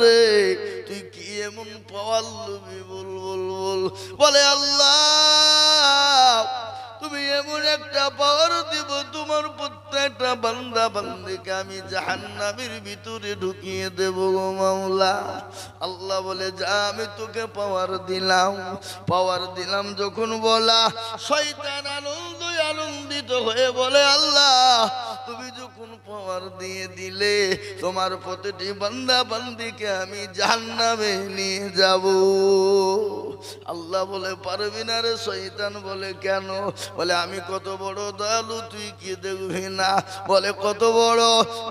রে? তুই কি এমন পাওয়ার লবি বল বল বল। বলে, আল্লাহ, তুমি এমন একটা পাওয়ার দিব, তোমার প্রত্যেকটা বান্দা বান্দিকে আমি জাহান্নামের ভিতরে ঢুকিয়ে দেব গো মাওলা। আল্লাহ বলে, যা, আমি তোকে পাওয়ার দিলাম। পাওয়ার দিলাম যখন বলা, শয়তান আনন্দ আনন্দিত হয়ে বলে, আল্লাহ, তুমি যখন পাওয়ার দিয়ে দিলে, তোমার প্রতিটি বান্দা বান্দিকে আমি জাহান্নামে নিয়ে যাব। আল্লাহ বলে, পারবি না রে শৈতান বলে, কেন? বলে, আমি কত বড় দয়ালু, তুই কি দেখবি না? বলে, কত বড়?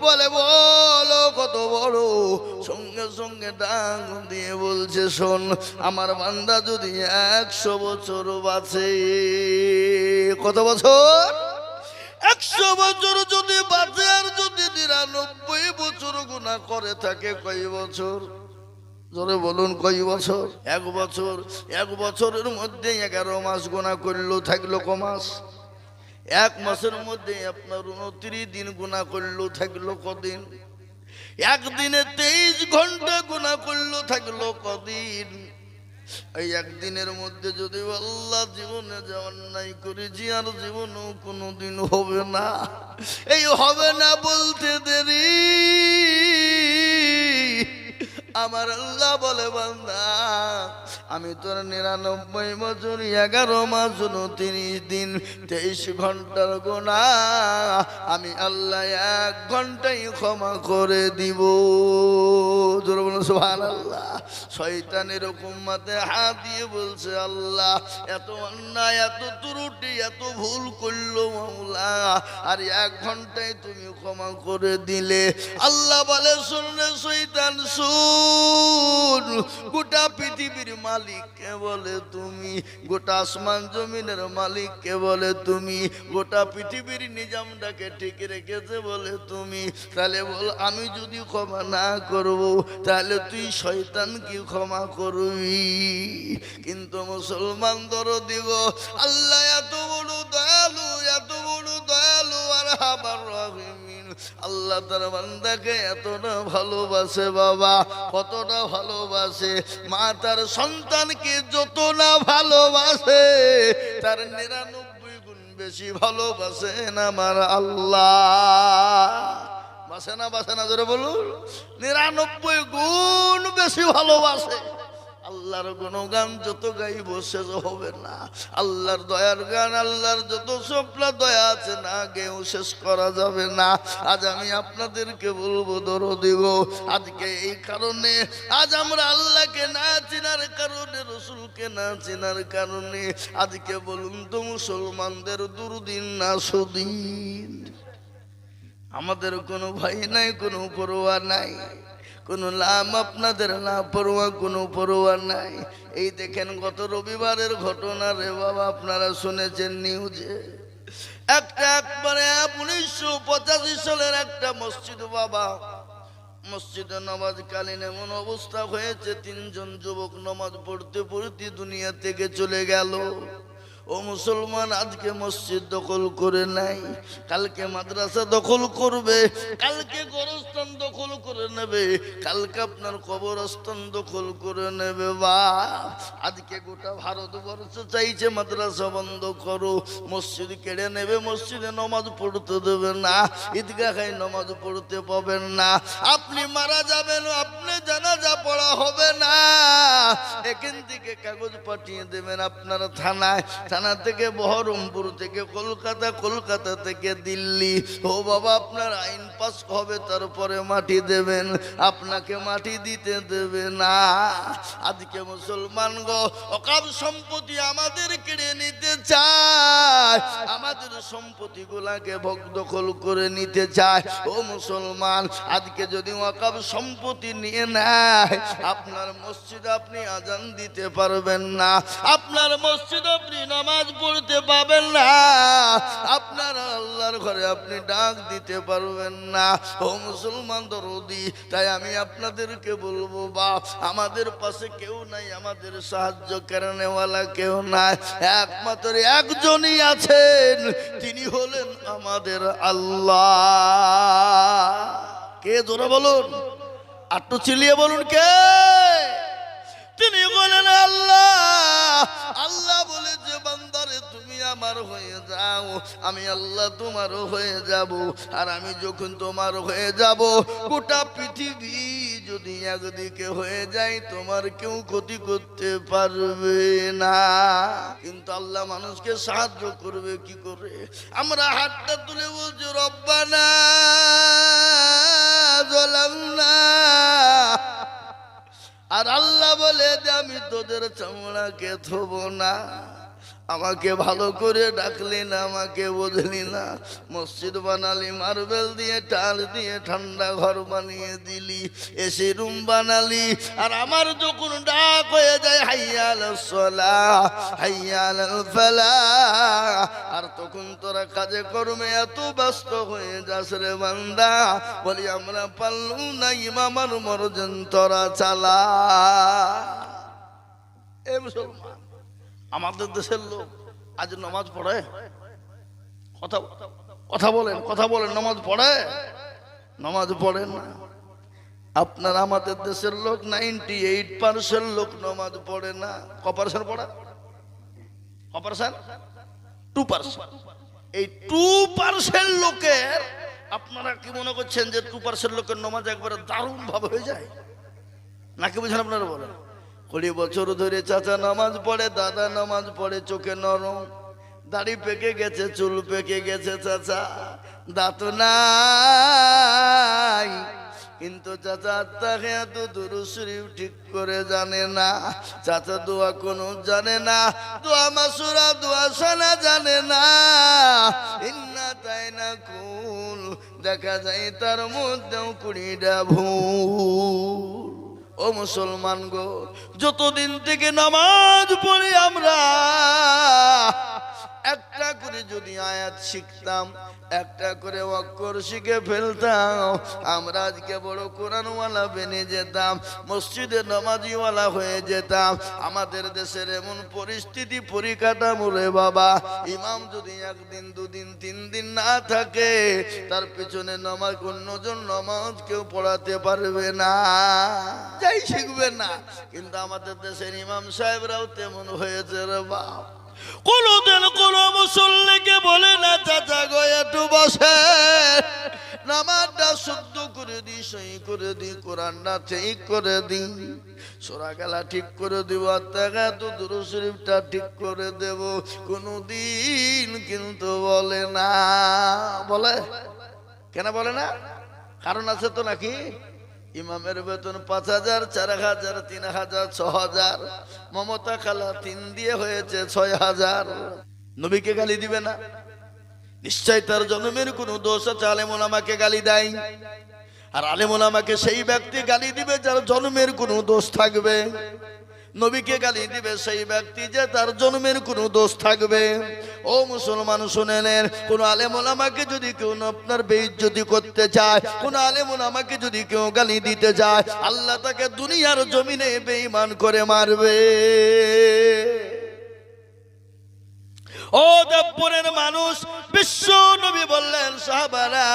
বলে, বলো, কত বড়? সঙ্গে সঙ্গে ডাক দিয়ে বলছে, শোন, আমার বান্দা যদি একশো বছর বাঁচে, কত বছর? একশো বছর যদি বাঁচে আর যদি নিরানব্বই বছর গুণা করে থাকে, কয় বছর? জোরে বলুন, কয় বছর? এক বছর। এক বছরের মধ্যে এগারো মাস গোনা করল থাকল ক মাস? এক মাসের মধ্যে আপনার উনত্রিশ দিন গুণা করল থাকল কদিন? একদিনে তেইশ ঘণ্টা গুণা করল থাকল কদিন? এই একদিনের মধ্যে যদি আল্লাহ জীবনে যে অন্যায় করেছি আর জীবনও কোনোদিন হবে না। এই হবে না বলতে দেরি। আমার আল্লাহ বলে, বান্দা, আমি তোর নিরানব্বই বছর, এগারো মাস তিরিশ দিন, তেইশ ঘণ্টার গোনা আমি আল্লাহ এক ঘন্টাই ক্ষমা করে দিব। বলুন, সুবহানাল্লাহ। শয়তান এরকম মাথায় হাত দিয়ে বলছে, আল্লাহ, এত অন্যায়, এত ত্রুটি, এত ভুল করল মাওলা, আর এক ঘন্টায় তুমি ক্ষমা করে দিলে। আল্লাহ বলে শুনলে শৈতান শুন। গোটা পৃথিবীর মালিক কে বলে তুমি, গোটা আসমান জমিনের মালিক কে বলে তুমি, গোটা পৃথিবীর নিজামটাকে ঠিক রেখেছে বলে তুমি। তাহলে বল, আমি যদি ক্ষমা না করব, তাহলে তুই শয়তান কি ক্ষমা করবি? কিন্তু মুসলমান ধর দিব আল্লাহ এত বড় দয়ালু, এত বড় দয়ালু আর হাবার রহিমিন আল্লাহ তার বান্দাকে এতটা ভালোবাসে বাবা, কতটা ভালোবাসে। মা তার সন্তানকে যত না ভালোবাসে, তার নিরানব্বই গুণ বেশি ভালোবাসেন আমার আল্লাহ। বাসে না বাসে না ধরে বলুন। নিরানব্বই গুণ বেশি ভালোবাসে। আল্লাহর গুণগান যত গাইব শেষ হবে না। আল্লাহর দয়ার গান, আল্লাহর যত স্বপ্ন, দয়া আছে না গেও শেষ করা যাবে না। আজ আমি আপনাদেরকে বলব, ধরো দিব আজকে এই কারণে, আজ আমরা আল্লাহকে না চেনার কারণে, রসুলকে না চেনার কারণে, আজকে বলুন তো মুসলমানদের দুর্দিন না সুদিন। আমাদের কোনো ভাই নাই, কোনো পরোয়া নাই। কোনো লাম আপনাদের না পড়ুয়া কোনো পড়ুয়া নাই। এই দেখেন গত রবিবারের ঘটনা রে বাবা, আপনারা শুনেছেন নিউজে। একটা একবারে উনিশশো পঁচাশি সালের একটা মসজিদ বাবা, মসজিদে নামাজ কালীন এমন অবস্থা হয়েছে, তিনজন যুবক নামাজ পড়তে পড়তে দুনিয়া থেকে চলে গেল। ও মুসলমান, আজকে মসজিদ দখল করে নাই, কালকে মাদ্রাসা দখল করবে, কালকে গোরস্থান দখল করে নেবে, কালকে আপনার কবরস্থান দখল করে নেবে, বা আজকে গোটা ভারতবর্ষ চাইছে মাদ্রাসা বন্ধ করো, মসজিদ কেড়ে নেবে, মসজিদে নমাজ পড়তে দেবে না, ঈদগাহে নমাজ পড়তে পাবেন না, আপনি মারা যাবেন, আপনি জানাজা পড়া হবে না। এখান থেকে কাগজ পাঠিয়ে দেবেন আপনার থানায়, থানা থেকে বহরমপুর থেকে, কলকাতা কলকাতা থেকে দিল্লি। ও বাবা, আপনার আইন পাস হবে, তারপরে মাটি দেবেন, আপনাকে মাটি দিতে দেবে না। আজকে মুসলমান গো অকাব সম্পত্তি আমাদের কেড়ে নিতে চায়। আমাদের সম্পত্তি গুলাকে ভোগ দখল করে নিতে চায়। ও মুসলমান, আজকে যদি অকাব সম্পত্তি নিয়ে নেয়, আপনার মসজিদ আপনি আজান দিতে পারবেন না। আপনার মসজিদ আপনি নামাজ পড়তে পাবেন না। আপনার আল্লাহর ঘরে আপনি ডাক দিতে পারবেন না। ও মুসলমান দরদি, তাই আমি আপনাদেরকে বলব বাপ আমাদের পাশে কেউ নাই, আমাদের সাহায্য কেরানেওয়ালা কেউ নাই, একমাত্র একজনই আছেন, তিনি হলেন আমাদের আল্লাহ। কে জোরে বলুন? তো চিলিয়ে বলুন কে? তিনি বলেন আল্লাহ। আল্লাহ আমার হয়ে যাও, আমি আল্লাহ তোমারও হয়ে যাব। আর আমি যখন তোমার হয়ে যাব, গোটা পৃথিবী যদি একদিকে হয়ে যায়, তোমার কেউ ক্ষতি করতে পারবে না। কিন্তু আল্লাহ মানুষকে সাহায্য করবে কি করে? আমরা হাতটা তুলে বলছি, রব্বানা জলামনা আর আল্লাহ বলে যে আমি তোদের চামড়াকে থব না। আমাকে ভালো করে ডাকলি না, আমাকে বুঝলি না। মসজিদ বানালি, মার্বেল দিয়ে, টাল দিয়ে, ঠান্ডা ঘর বানিয়ে দিলি এসি রুম বানালি। আর আমার যখন ডাক হয়ে যায়, হাইয়াল সলা, হাইয়াল ফেলা। আর তখন তোরা কাজে কর্মে এত ব্যস্ত হয়ে যাস রে বান্দা। বলি, আমরা পারলু না, ইমামার মরজন তোরা চালা। এ মুসলমান। আমাদের দেশের লোক আজ নামাজ পড়ে। কথা কথা বলেন কথা বলেন, নামাজ পড়ে? নামাজ পড়ে না। আপনার আমাদের দেশের লোক নাইনটি এইট পার্সেন্ট লোক নামাজ পড়ে না। ক পার্সেন্ট পড়ে? ক পার্সেন্ট? Two percent. এই টু পার্সেন্ট লোকের আপনারা কি মনে করছেন যে টু পার্সেন্ট লোকের নামাজ একবারে দারুণ ভাবে হয়ে যায়? নাকি বুঝেন আপনারা বলেন? কুড়ি বছর ধরে চাচা নামাজ পড়ে, দাদা নামাজ পড়ে, চোখে নরম। দাড়ি পেকে গেছে, চুল পেকে গেছে চাচা। দাঁত নাই। কিন্তু চাচা আত্মাকে এত দুরুশরীফ ঠিক করে জানে না। চাচা দোয়া কোনো জানে না। দোয়া মাসুরা, দোয়া সানা জানে না। ইন্না তাই না কুল। দেখা যায় তার মধ্যেও কুড়িটা ভুল। ও মুসলমান গো যতদিন থেকে নামাজ পড়ি আমরা একটা করে যদি আয়াত শিখতাম, একটা করে অক্ষর শিখে ফেলতাম। আমরা আজকে বড় কোরআনওয়ালা বেনে যেতাম, মসজিদে নামাজিওয়ালা হয়ে যেতাম। আমাদের দেশের এমন পরিস্থিতি, পরিকাঠামো রে বাবা। ইমাম যদি একদিন, দুদিন, তিন দিন না থাকে, তার পিছনে নামাজ, অন্যজন নামাজ কেউ পড়াতে পারবে না। যাই শিখবে না। কিন্তু আমাদের দেশের ইমাম সাহেবরাও তেমন হয়েছে রে বাপ। কোনদিন কোন মুসল্লিকে বলে না, চাচা গো, একটু বসে নামাজটা শুদ্ধ করে দি সই করে দি কোরআনটা ঠিক করে দি সোরা গেলা ঠিক করে দিব তাকে তো দুরু শরীফটা ঠিক করে দেব। কোনো দিন কিন্তু বলে না। বলে? কেন বলে না? কারণ আছে তো নাকি? ইমামের বেতন পাঁচ হাজার, চার হাজার, তিন হাজার, ছ হাজার। মমতা খালা তিন দিয়ে হয়েছে ছয় হাজার। নবীকে গালি দিবে না। নিশ্চয় তার জন্মের কোনো দোষ আছে আলেমন আমাকে গালি দেয়। আর আলেমন আমাকে সেই ব্যক্তি গালি দিবে যার জন্মের কোনো দোষ থাকবে। নবীকে গালি দিবে সেই ব্যক্তি যে তার জন্মের কোনো দোষ থাকবে। ও মুসলমান শুনেলেন কোন আলেমন আমাকে যদি কেউ আপনার বেইজ্জতি করতে চায়, কোন আলেমন আমাকে যদি কেউ গালি দিতে চায়, আল্লাহ তাকে দুনিয়ার জমিনে বেঈমান করে মারবে। ও দেবপুরের মানুষ, বিশ্ব নবী বললেন, সাহাবারা,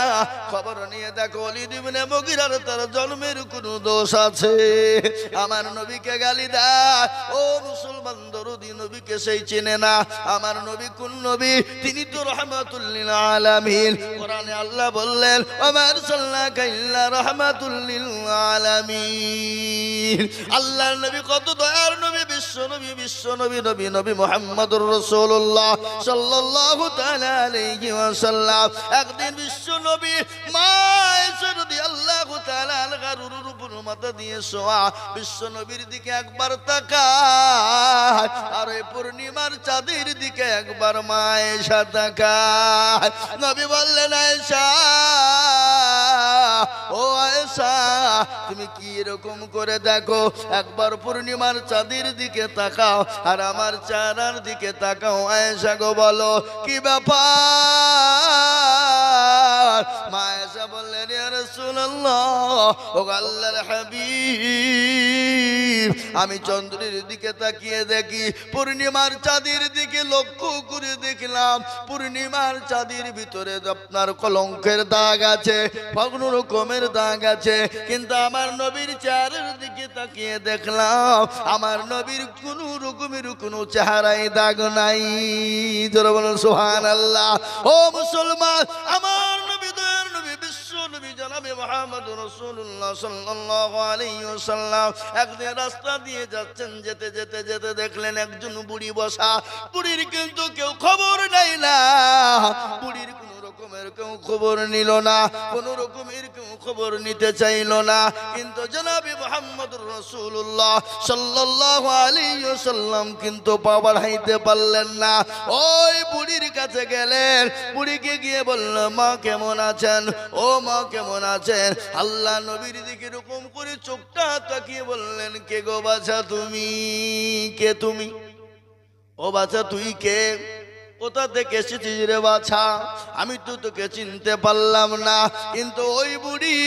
খবর নিয়ে দেখো অলি দিবনে মগিরার তার জন্মের কোনো দোষ আছে। আমার নবীকে গালি দেয় ও মুসলমান, দরুদি নবীকে সেই চেনে না। আমার নবী কোন নবী? তিনি তো রহমাতুল্লিল আলামিন। কোরআনে আল্লাহ বললেন আমার সাল্লাকা ইল্লা রহমাতুল্লিল আলামিন। আল্লাহর নবী কত দয়ার নবী। বিশ্ব নবী বিশ্ব নবী নবী মোহাম্মদুর তাআলা আলাইহি ওয়াসাল্লাম। একদিন বিশ্ব নবী মা এসে রাদিয়াল্লাহু তাআলা আনহার উপর মাথা দিয়ে শোয়া, বিশ্ব নবীর দিকে একবার তাকায় আর এই পূর্ণিমার চাঁদের দিকে একবার মা এসা তাকায়। নবী বললেন, আয়েশা ও আয়েশা, তুমি কি এরকম করে দেখো? একবার পূর্ণিমার চাঁদের দিকে তাকাও আর আমার চারার দিকে তাকাও। আয়েশা গো বলো, কি ব্যাপার? মা আয়েশা বললেন রাসূলুল্লাহ, ও আল্লাহর হাবিব, আমি চন্দ্রের দিকে তাকিয়ে দেখি, পূর্ণিমার চাঁদের দিকে লক্ষ্য করে দেখলাম, পূর্ণিমার চাঁদের ভিতরে আপনার কলঙ্কের দাগ আছে। ভগ্ন রকমের দাগ আছে, কিন্তু আমার নবীর চারের দিকে তাকিয়ে দেখলাম, আমার নবীর কোনো রকমের কোনো চেহারায় দাগ নাই। সুহান আল্লাহ ও মুসলমান, আমার নবী দয়ার নবী, বিশ্ব নবী জানাবে মোহাম্মদ রসুল্লাহ সাল্লাল্লাহু আলাইহি ওয়াসাল্লাম একদিন রাস্তা দিয়ে যাচ্ছেন, যেতে যেতে যেতে দেখলেন একজন বুড়ি বসা। বুড়ির কিন্তু কেউ খবর নেই না। বুড়ির কোনো রকমের কেউ খবর নিল না, কোন রকমের কেউ খবর নিতে চাইল না। কিন্তু জনাবি মোহাম্মদ রসুল্লাহ সাল্লাহ আলী সাল্লাম কিন্তু পা বাড়াইতে পারলেন না। ওই বুড়ির কাছে গেলেন, বুড়িকে গিয়ে বলল, মা কেমন আছেন? ও মা কেমন আছেন? আল্লাহ নবীর দিকে এরকম করে চোখটা তাকিয়ে বললেন, কে গো বাছা তুমি? কে তুমি? ও বাছা তুই কে? কোথা থেকে এসেছিস রে বাছা। আমি তো তোকে চিনতে পারলাম না। কিন্তু ওই বুড়ি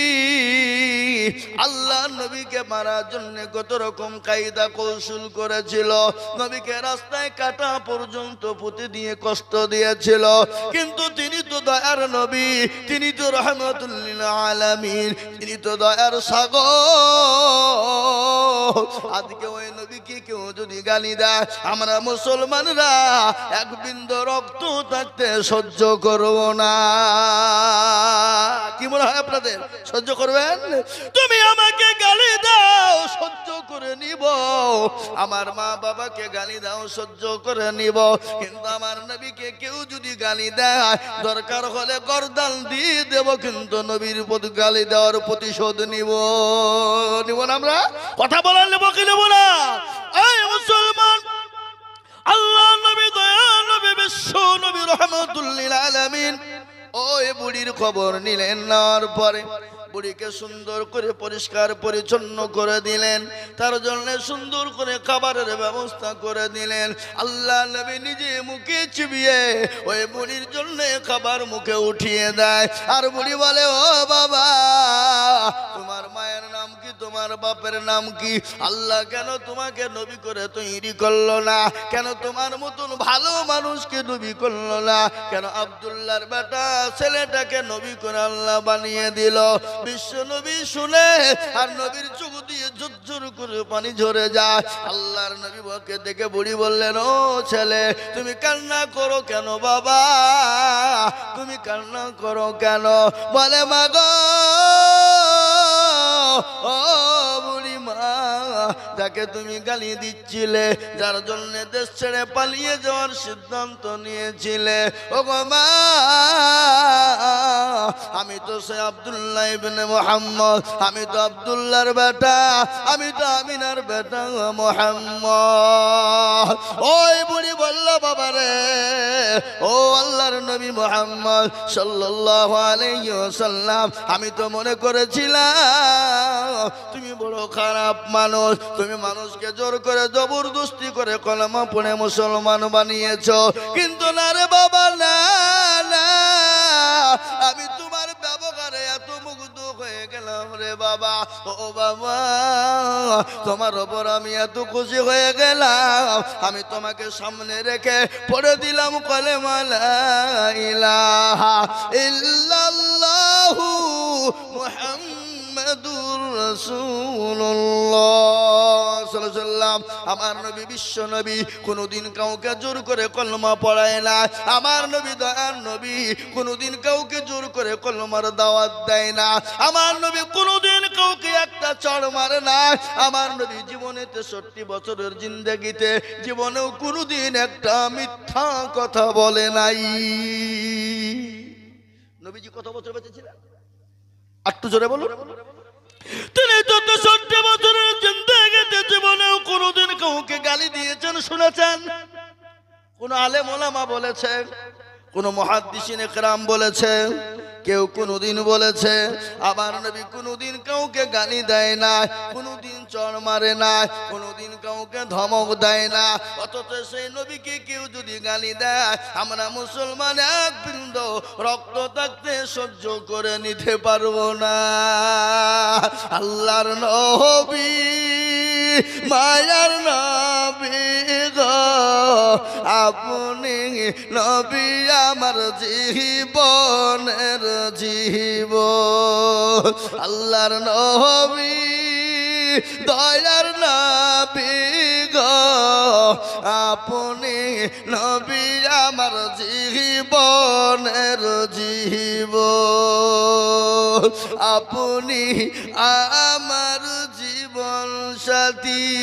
আল্লাহ নবীকে মারার জন্য কত রকম কায়দা কৌশল করেছিল। নবীকে রাস্তায় কাটা পর্যন্ত পুঁতে দিয়ে কষ্ট দিয়েছিল। কিন্তু তিনি তো দয়ার নবী, তিনি তো রহমতুল্লিল আলামিন, তিনি তো দয়ার সাগর। আজকে ওই নবীকে কেউ যদি গালি দেয়, আমরা মুসলমানরা এক বিন্দু রক্ত থাকতে সহ্য করব না। কি মনে হয় আপনাদের? সহ্য করবেন? তুমি আমাকে গালি দাও, সহ্য করে নিব। আমার মা বাবাকে গালি দাও, সহ্য করে নিব। কিন্তু আমার নবীকে কেউ যদি গালি দেয়, দরকার হলে গরদান দিয়ে দেব, কিন্তু নবীর প্রতি গালি দেওয়ার প্রতিশোধ নিব। নিব না আমরা? কথা বলার নেব কি নেব না? বিশ্ব নবী রহমতুল্লিল আলামিন। ওই বুড়ির খবর নিলেন নেওয়ার পরে বুড়িকে সুন্দর করে পরিষ্কার পরিচ্ছন্ন করে দিলেন। তার জন্য সুন্দর করে খাবারের ব্যবস্থা করে দিলেন। আল্লাহ নবী নিজে মুখে চিবিয়ে ওই বুড়ির জন্য খাবার মুখে উঠিয়ে দেয়। আর বুড়ি বলে, ও বাবা, তোমার মায়ের নাম কি, তোমার বাপের নাম কি? আল্লাহ কেন তোমাকে নবী করে তৈরি করল না? কেন তোমার মতন ভালো মানুষকে নবী করল না? কেন আব্দুল্লাহর বেটা ছেলেটাকে নবী করে আল্লাহ বানিয়ে দিল? বিশ্ব নবী শুনে আর নবীর চোখ দিয়ে ঝুরঝুর করে পানি ঝরে যায়। আল্লাহর নবী বকে দেখে বুড়ি বললেন, ও ছেলে, তুমি কান্না করো কেন বাবা? তুমি কান্না করো কেন? বলে, মাগো, ও যাকে তুমি গালি দিচ্ছিলে, যার জন্য দেশ ছেড়ে পালিয়ে যাওয়ার সিদ্ধান্ত নিয়েছিলে। ও আমি তো সে আব্দুল্লাহ ইবনে মোহাম্মদ, আমি তো আব্দুল্লাহর বেটা, আমি তো আমিনার বেটা মোহাম্মদ। ওই বুড়ি বলল, বাবা রে, ও আল্লাহর নবী মোহাম্মদ সাল্লাল্লাহু আলাইহি ওয়াসাল্লাম, আমি তো মনে করেছিলাম, তুমি বড় খারাপ মানুষ, তুমি মানুষকে জোর করে জবরদস্তি করে কলমা পড়ে মুসলমান বানিয়েছ। কিন্তু না রে বাবা, না আমি তোমার ব্যবহারে এত মুগ্ধ হয়ে গেলাম রে বাবা। ও বাবা, তোমার ওপর আমি এত খুশি হয়ে গেলাম। আমি তোমাকে সামনে রেখে পড়ে দিলাম কলেমালা ইলাহা ইল্লাল্লাহু মুহাম্মাদুর রাসূলুল্লাহ। সাল্লাম আমার নবী বিশ্ব নবী, কোনোদিন কাউকে জোর করে কলমা পড়ায় না। আমার নবী দয়ার নবী কাউকে জোর করে কলমার দাওয়াত দেয় না। আমার নবী কাউকে একটা চড় মারে না। আমার নবী জীবনে তেষট্টি বছরের জিন্দগিতে, জীবনেও কোনোদিন একটা মিথ্যা কথা বলে নাই। নবীজি কত বছর বেঁচে ছিলেন? একটু জোরে বলুন। তিনি তো তেষট্টি বছরের জিন্দগিতে জীবনেও কোনোদিন কাউকে গালি দিয়েছেন, শুনেছেন? কোন আলেম ওলামা বলেছে, কোন মহাদ্দিসিন একরাম বলেছে, কেউ কোনদিন বলেছে আবার নবী কোনোদিন কাউকে গালি দেয় না কোনদিন চড় মারে না কোনোদিন কাউকে ধমক দেয় না। অথচ সেই নবীকে কেউ যদি গালি দেয়, আমরা মুসলমান এক বৃন্দ, রক্ত থাকতে সহ্য করে নিতে পারব না। আল্লাহর নবী, মায়ার নবী গো, আপনি নবী আমার জীবনের জীব। আল্লাহর নবী, দয়ার নবী আপনি নবী আমার জীবনের জীব। আপনি আমার জীবন সাথী।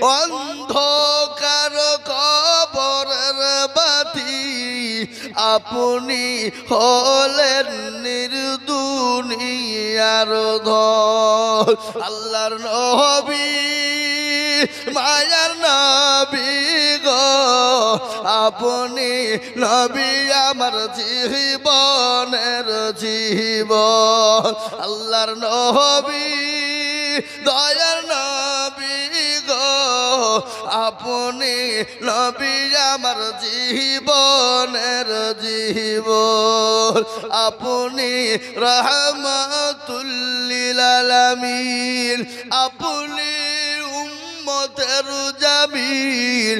অন্ধকার কবরের বাতি। আপনি হলেন নির্দুনিয়ার ধর আল্লাহর নবী মায়ার নবী গো। আপনি নবী আমার জীবনের জীব আল্লাহর নবী, দয়ার নবী গো। আপনি নবী আমার জীবনের জীব আপনি রহমতুল্লিল আপনি উম্মতের জামিন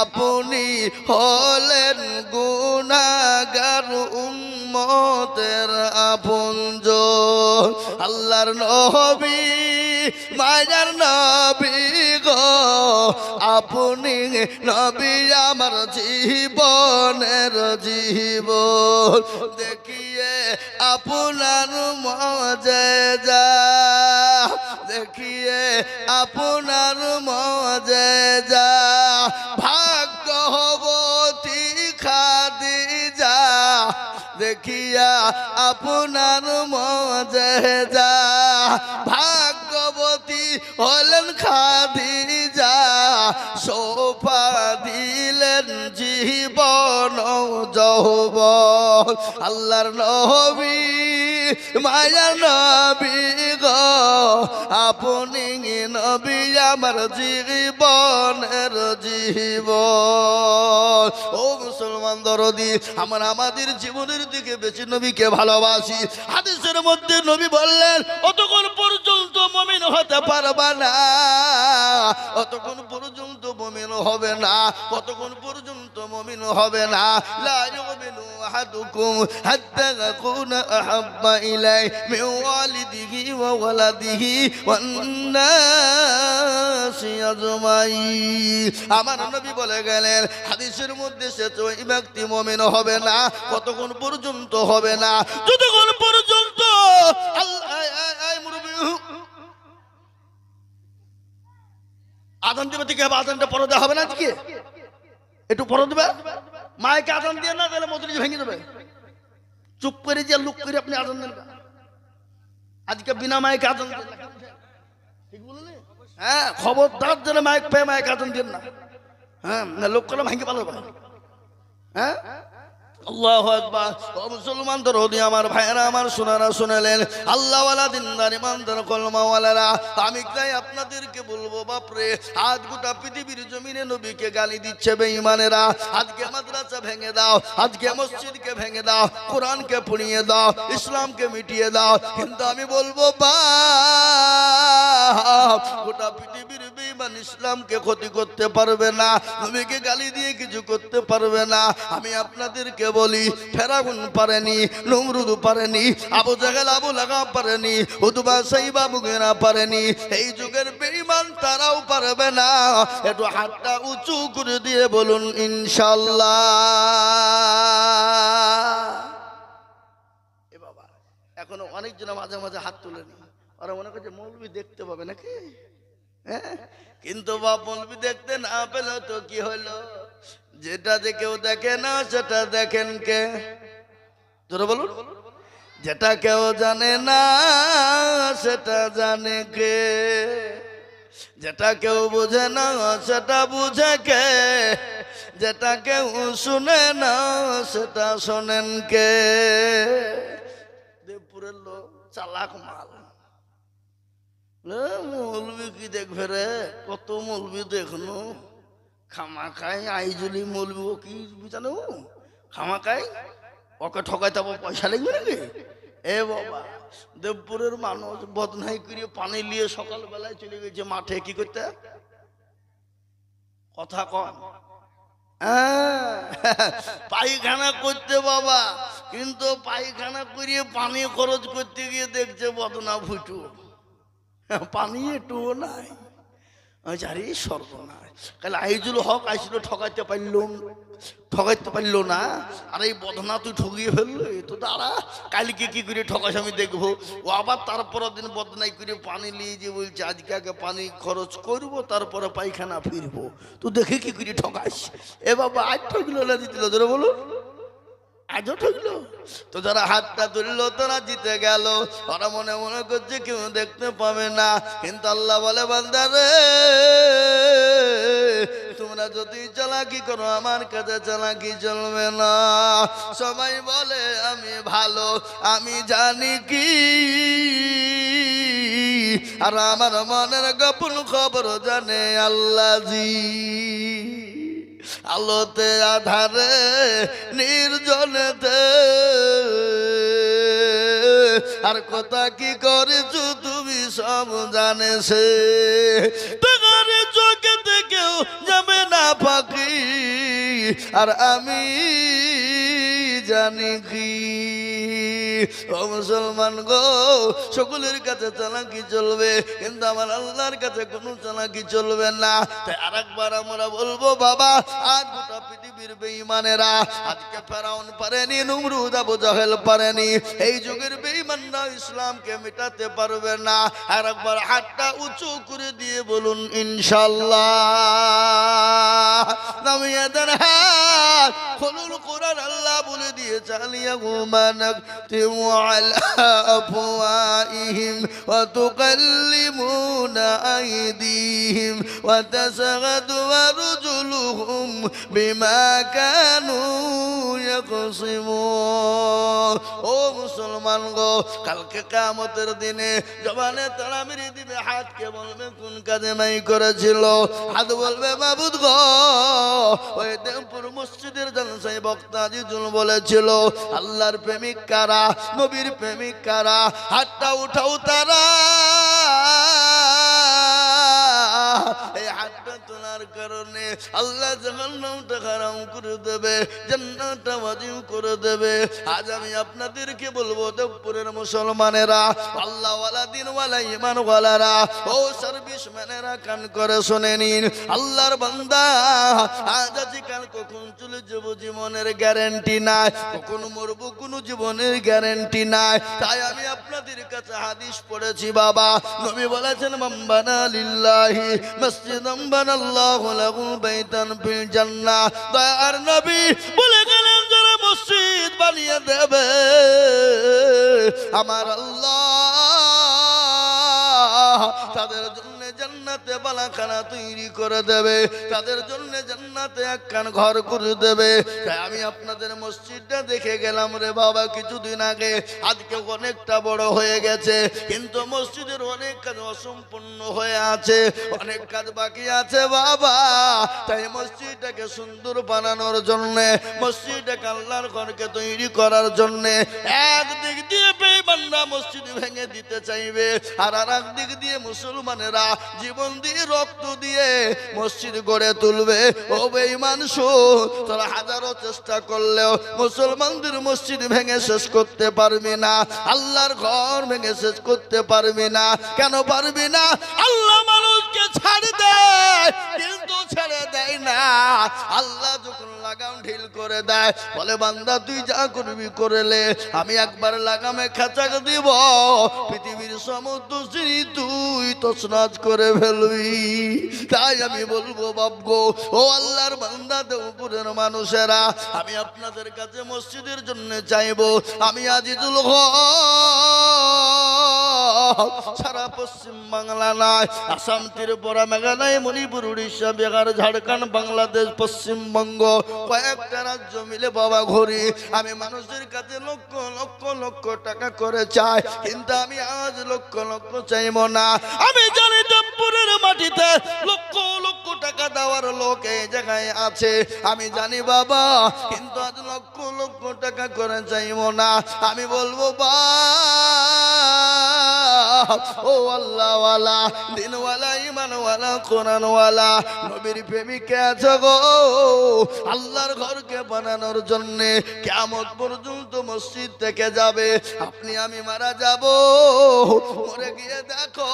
আপনি হলেন গুনাগার উম্মতের আপনজ আল্লাহর নবী, মায়ার নবী গো, আপনি নবী আমার জীবনের জীব দেখিয়ে আপনার মজে যা দেখিয়ে আপনার মজে যা। ভাগ্য হবতী খাদি যা দেখিয়া আপনার মজে যা। ভাগ্যবতী হলেন খাদি যা সোফা যৌব আল্লাহর নবী মায়া নবী গো, আপনি নবী আমার জীবনের জীব ও মুসলমান দরদি, আমরা আমাদের জীবনের দিকে বেশি নবীকে ভালোবাসি। হাদিসের মধ্যে নবী বললেন, অতক্ষণ পর্যন্ত মমিন হতে পারবা না, অতক্ষণ পর্যন্ত মমিন হবে না কতক্ষণ পর্যন্ত মমিন হবে না। লা ইউমিনু আহাদুকুম হাত্তা ইয়াকুনা আহাব্বা ইলাই মিন ওয়ালিদিহি ওয়া ওয়ালাদিহি ওয়ান নাসি আজমাইন। আমার নবী বলে গেলেন, হাদিসের মধ্যে সে তো ওই ব্যক্তি মমিন হবে না, কতক্ষণ পর্যন্ত হবে না? যতক্ষণ পর্যন্ত আদান দেবে থেকে আদানটা পরে দেওয়া হবে না আজকে? একটু পরে দেবে? মায়কে আদান দিয়ে না, তাহলে মজুরি ভেঙে দেবে। চুপ করে যে লুক করে আপনি আদান দেন। আজকে বিনা মায়কে আদান দেন। না। ঠিক বললেন হ্যাঁ খবরদার যেন মাইক পেয়ে, মাইক আদান দেন না। হ্যাঁ লোক কলম ভেঙে পালাবে। হ্যাঁ? আল্লাহ আকবার। আমার আল্লাহওয়ালা আমি তাই আপনাদেরকে বলব, বাপরে, আজ গোটা পৃথিবীর গালি দিচ্ছে বেঈমানেরা। আজকে মাদ্রাসা ভেঙে দাও, আজকে মসজিদকে ভেঙে দাও, কোরআনকে পুড়িয়ে দাও, ইসলামকে মিটিয়ে দাও। কিন্তু আমি বলব বা গোটা পৃথিবীর ইসলামকে ক্ষতি করতে পারবে না, নবীকে গালি দিয়ে কিছু করতে পারবে না। আমি আপনাদেরকে বলি ফেরাগুন পারেনি, নমরুদ পারেনি, আবু জাহেল, আবু লাগা পারেনি উদবা সাইবা মুগেরা পারেনি। এই যুগের বেঈমান তারাও পারবে না। একটু হাতটা উঁচু করে দিয়ে বলুন, ইনশাল্লাহ। এখনও অনেকজন মাঝে মাঝে হাত তুলে তুলেনি ওরা মনে করছে মৌলবি দেখতে পাবে নাকি? হ্যাঁ? কিন্তু বাপ মৌলবি দেখতে না পেলে তো কি হলো? যেটা যে কেউ দেখে না, সেটা দেখেন কে? তোরা বলুন। যেটা কেউ জানে না, সেটা জানে কে? যেটা কেউ বুঝে না, সেটা বুঝে কে? যেটা কেউ শুনে না, সেটা শোনেন কে? দেবপুরের লোক চালাক মাল। মৌলবি কি দেখবে রে? কত মৌলবি দেখনো। খামাকাই আইজুলি মৌলবি কি জানো খামাকাই ওকে ঠকাইতে আবার পয়সা লাগবে নাকি? এ বাবা দেবপুরের মানুষ বদনাই করে পানি নিয়ে সকালবেলায় চলে গেছে মাঠে কি করতে? কথা কন। হ্যাঁ, পায়খানা করতে বাবা কিন্তু পায়খানা করিয়ে পানি খরচ করতে গিয়ে দেখছে বদনা ফুটু পানি একটুও নাই। আরে সর্বনাশ। কালে আইজুল হক আইছিল ঠকাইতে পারলুম ঠকাইতে পারল না। আর এই বদনা তুই ঠকিয়ে ফেলল? এ তো দাঁড়া, কালকে কি করে ঠকাস আমি দেখব? ও আবার তারপর দিন বদনাই করে পানি নিয়ে যে বলছে, আজকে আগে পানি খরচ করব, তারপরে পায়খানা ফিরবো। তো দেখে কি করে ঠকাস? এ বাবা আজ ঠকলো না দিতে ধরে বলো আজও ঠকলো। তো যারা হাতটা তুললো, তারা জিতে গেল। ওরা মনে মনে করছে কেউ দেখতে পাবে না। কিন্তু আল্লাহ বলে বান্দারে তোমরা যদি চালাকি করো, আমার কাছে চালাকি চলবে না। সবাই বলে, আমি ভালো, আমি জানি কি। আর আমার মনের গোপন খবর জানে আল্লাহ জি। আলোতে আধারে, নির্জনেতে। আর কথা কি করেছ তুমি সব জানেছে। তোমার চোখে থেকেও যাবে না পাখি আর আমি জানি কি। ও মুসলমান গো, সকলের কাছে চালাকি চলবে, কিন্তু আমার আল্লাহর কাছে কোনো চালাকি চলবে না। তাই আরেকবার আমরা বলব, বাবা, আজ গোটা পৃথিবীর বেঈমানেরা, আজকে ফেরাউন পারেনি, নুমরুদ আবু জাহেল পারেনি, এই যুগের বেঈমানরা ইসলামকে মেটাতে পারবে না। আর একবার হাতটা উঁচু করে দিয়ে বলুন ইনশাল্লাহ নামিয়ে দেন হাত খোলুল কোরআন, আল্লাহ বলে দিয়ে চালিয়া ঘুমানক তিমু ওয়া তুকাল্লিমুনা আইদিহিম ওয়া তাশহাদু আরজুলুহুম বিমা কানু ইয়াকসিমুন ও মুসলমান গো, কালকে কিয়ামতের দিনে জবানে তারা মেরে দিবে হাতকে বলবে, কোন কাজে নাই করেছিল? হাত বলবে, মাবুদ গো, ওই দেবপুর মসজিদের জলসাই বক্তা জিজুল বলেছিল, আল্লাহর প্রেমিক কারা? নবীর প্রেমিকারা হাতটা উঠাও তারা। এই হাতটা তোলার কারণে আল্লাহ জাহান্নামটা হারাম করে দেবে, জান্নাতটা ওয়াজিব করে দেবে। আজ আমি আপনাদেরকে বলব দেবপুরের মুসলমানেরা আল্লাহ ওয়ালা দিন ওয়ালা ইমান ওয়ালারা ও সার্ভিস ম্যানেরা কান করে শুনে নিন, আল্লাহর বান্দা, আজ আজকাল কখন চলে যাব জীবনের গ্যারেন্টি নাই, কখন মরবো কোনো জীবনের গ্যারেন্টি নাই। তাই আমি আপনাদের কাছে হাদিস পড়েছি বাবা, নবী বলেছেন মাম্বানা লিল্লাহি মসজিদাম বানাল্লাহু লাহু বাইতান ফিল জান্নাহ। দয়ার নবী বলে গেলেন, যারা মসজিদ বানিয়ে দেবে, আমার আল্লাহ তাদের জন্য জান্নাতে বালাখানা তৈরি করে দেবে। তাদের জন্য জান্নাতে একখান ঘর করে দেবে। তাই আমি আপনাদের মসজিদটা দেখে গেলাম রে বাবা কিছুদিন আগে। আজকে অনেকটা বড় হয়ে গেছে। কিন্তু মসজিদের অনেক কাজ অসম্পূর্ণ হয়ে আছে। অনেক কাজ বাকি আছে বাবা। তাই মসজিদটাকে সুন্দর বানানোর জন্য, মসজিদটাকে আল্লাহর ঘরকে তৈরি করার জন্যে একদিক দিয়ে বেঈমানরা মসজিদ ভেঙে দিতে চাইবে, আর আর দিক দিয়ে মুসলমানেরা জীবন দিয়ে রক্ত দিয়ে মসজিদ গড়ে তুলবে। ও শোন, তোরা হাজারো চেষ্টা করলেও মুসলমানদের মসজিদ ভেঙে শেষ করতে পারবি না। আল্লাহর ঘর ভেঙে শেষ করতে পারবি না। কেন পারবি না? আল্লাহ মানুষকে ছাড় দেয় কিন্তু ছেড়ে দেয় না। আল্লাহ যখন লাগাম ঢিল করে দেয়, বলে, বান্দা, তুই যা করবি করেলে, আমি একবার লাগামে খাঁচাক দিব। পৃথিবীর সমুদ্র শ্রী তুই তসনাজ করে ফেলবি। তাই আমি বলব বাবগো ও আল্লাহর বান্দা দেবপুরের মানুষেরা, আমি আপনাদের কাছে মসজিদের জন্য চাইব। আমি আজিজুল হক। সারা পশ্চিম বাংলা নয়, আসাম, ত্রিপুরা, মেঘালয়, মণিপুর, উড়িষ্যা, বিহার ঝাড়খণ্ড, বাংলাদেশ পশ্চিমবঙ্গ কয়েকটা রাজ্য মিলে বাবা ঘুরি। আমি মানুষের কাছে লক্ষ লক্ষ লক্ষ টাকা করে চাই, কিন্তু আমি আজ লক্ষ লক্ষ চাইব না। আমি জানি দেবপুরের মাটিতে লক্ষ লক্ষ টাকা দেওয়ার লোক এই জায়গায় আছে। আমি জানি বাবা, কিন্তু আজ লক্ষ লক্ষ টাকা করে চাইব না। আমি বলব বা ও আল্লাহওয়ালা, দিনওয়ালা ইমানওয়ালা কোরআনওয়ালা, নবীর প্রেমিকে আছে গো? আল্লাহর ঘরকে বানানোর জন্য কেমন পর্যন্ত মসজিদ থেকে যাবে। আপনি, আমি মারা যাব। মরে গিয়ে দেখো,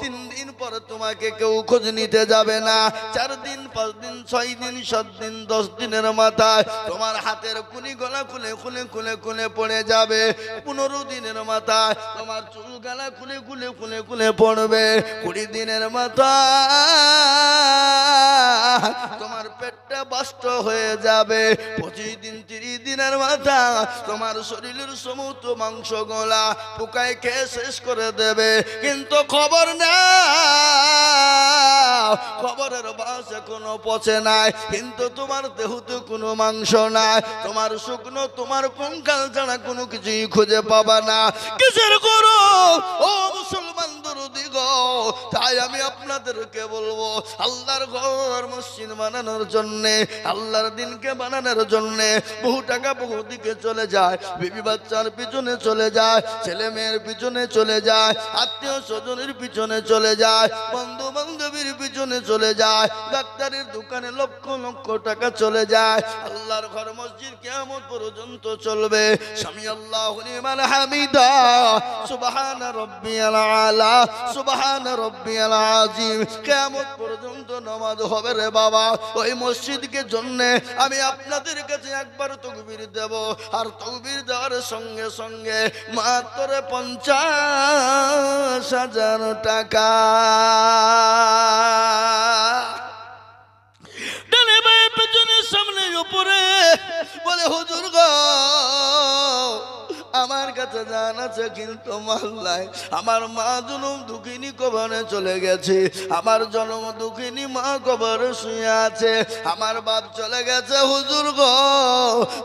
তিন দিন পর তোমাকে কেউ খোঁজ নিতে যাবে না। চার দিন, পাঁচ দিন, ছয় দিন, সাত দিন, দশ দিনের মাথায় তোমার হাতের কুনি গলা খুলে খুলে খুলে খুলে পড়ে যাবে। পনেরো দিনের মাথায় তোমার চুল গালা খুলে খুলে কুলে কুলে পড়বে কুড়ি দিনের মাথা। তোমার পেটটা বাষ্ট হয়ে যাবে। পঁচিশ দিন, তিরিশ দিনের মাথা। তোমার শরীরের সমস্ত মাংস গলা পোকায় খেয়ে শেষ করে দেবে। কিন্তু খবর না খবরের বাসে কোনো পচে নাই, কিন্তু তোমার দেহতে কোনো মাংস নাই, তোমার শুকনো, তোমার কঙ্কাল ছাড়া কোনো কিছুই খুঁজে পাবা না। কিসের করো? ও মুসলমান তাই আমি আপনাদেরকে বলব, আল্লাহর ঘর মসজিদ বানানোর জন্য, আল্লাহর দিনকে বানানোর জন্য বহু টাকা বহু দিকে চলে যায়, বিবি বাচ্চার পিছনে চলে যায়, ছেলে মেয়ের পিছনে চলে যায়, আত্মীয় স্বজনের পিছনে চলে যায় বন্ধু বান্ধবীর পিছনে চলে যায়, ডাক্তারের দোকানে লক্ষ লক্ষ টাকা চলে যায়, আল্লাহর ঘর মসজিদ কেমন পর্যন্ত চলবে। স্বামী আল্লাহ হামিদা, সুবহান রব্বিয়াল আলা। সুবহান রব্বিয়াল আজিম কেমন পর্যন্ত নামাজ হবে রে বাবা। ওই মসজিদকে জন্য আমি আপনাদের কাছে একবার তকবীর দেব। আর তকবীর দেওয়ার সঙ্গে সঙ্গে মাত্র পঞ্চাশ হাজার টাকা। সামনে উপরে বলে, হুজুর গো আমার কাছে জান আছে, কিন্তু মাল্লাই আমার মা জনম দুঃখিনী কবরে চলে গেছে। আমার জনম দুঃখিনী মা কবরে শুয়ে আছে। আমার বাপ চলে গেছে, হুজুর গো।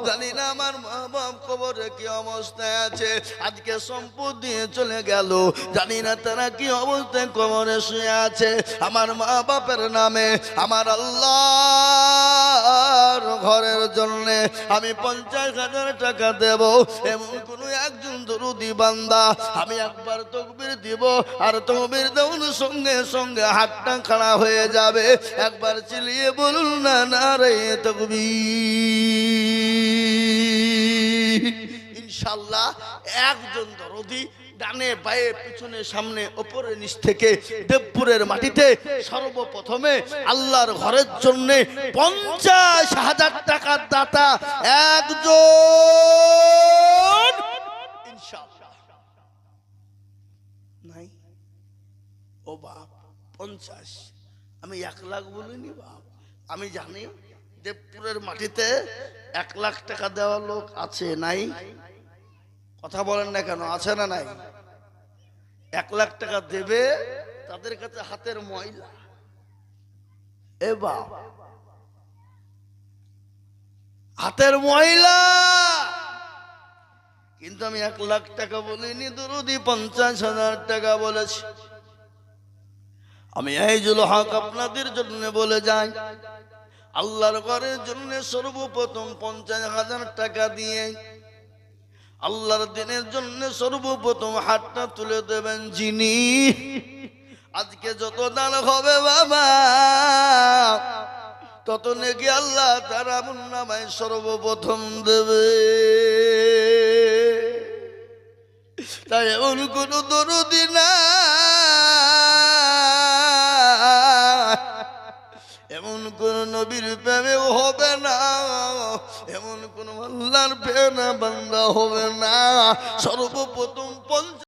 জানি না আমার মা বাপ কবরে কি অবস্থায় আছে। আজকে সম্পদ দিয়ে চলে গেল। জানি না তারা কি অবস্থায় কবরে শুয়ে আছে। আমার মা বাপের নামে আমার আল্লাহ ঘরের জন্য আমি পঞ্চাশ হাজার টাকা দেব, এমন কোন একজন দরুদি বান্দা। আমি একবার তকবির দিব, আর তকবির দেউন সঙ্গে সঙ্গে হাতটা খাড়া হয়ে যাবে। একবার চিলিয়ে বলুন, না না রে তকবি ইনশাল্লাহ একজন দরদি ডানে বায়ে পিছনে, সামনে, ওপরে, নিচ থেকে দেবপুরের মাটিতে সর্বপ্রথমে আল্লাহর ঘরের জন্য পঞ্চাশ হাজার টাকার দাতা একজন। নাই? ও বাপ, পঞ্চাশ। আমি এক লাখ বলিনি বাপ। আমি জানি দেবপুরের মাটিতে এক লাখ টাকা দেওয়া লোক আছে, নাই? কথা বলেন না কেন? আছে না নাই? এক লাখ টাকা দেবে, তাদের কাছে হাতের ময়লা। এ বাপ। হাতের ময়লা! কিন্তু আমি এক লাখ টাকা বলিনি, দুরুদি পঞ্চাশ হাজার টাকা বলেছি। আমি এই জুল হক আপনাদের জন্য বলে যাই। আল্লাহর ঘরের জন্য সর্বপ্রথম পঞ্চাশ হাজার টাকা দিয়ে আল্লাহর দিনের জন্য সর্বপ্রথম হাতটা তুলে দেবেন যিনি। আজকে যত দান হবে বাবা, তত নাকি আল্লাহ তার আমন নামায় সর্বপ্রথম দেবে। তাই এমন কোন দরদি না। এমন কোন নবীর প্রেমেও হবে না। এমন কোন আল্লাহর বেনা বান্দা হবে না। সর্বপ্রথম পঞ্চ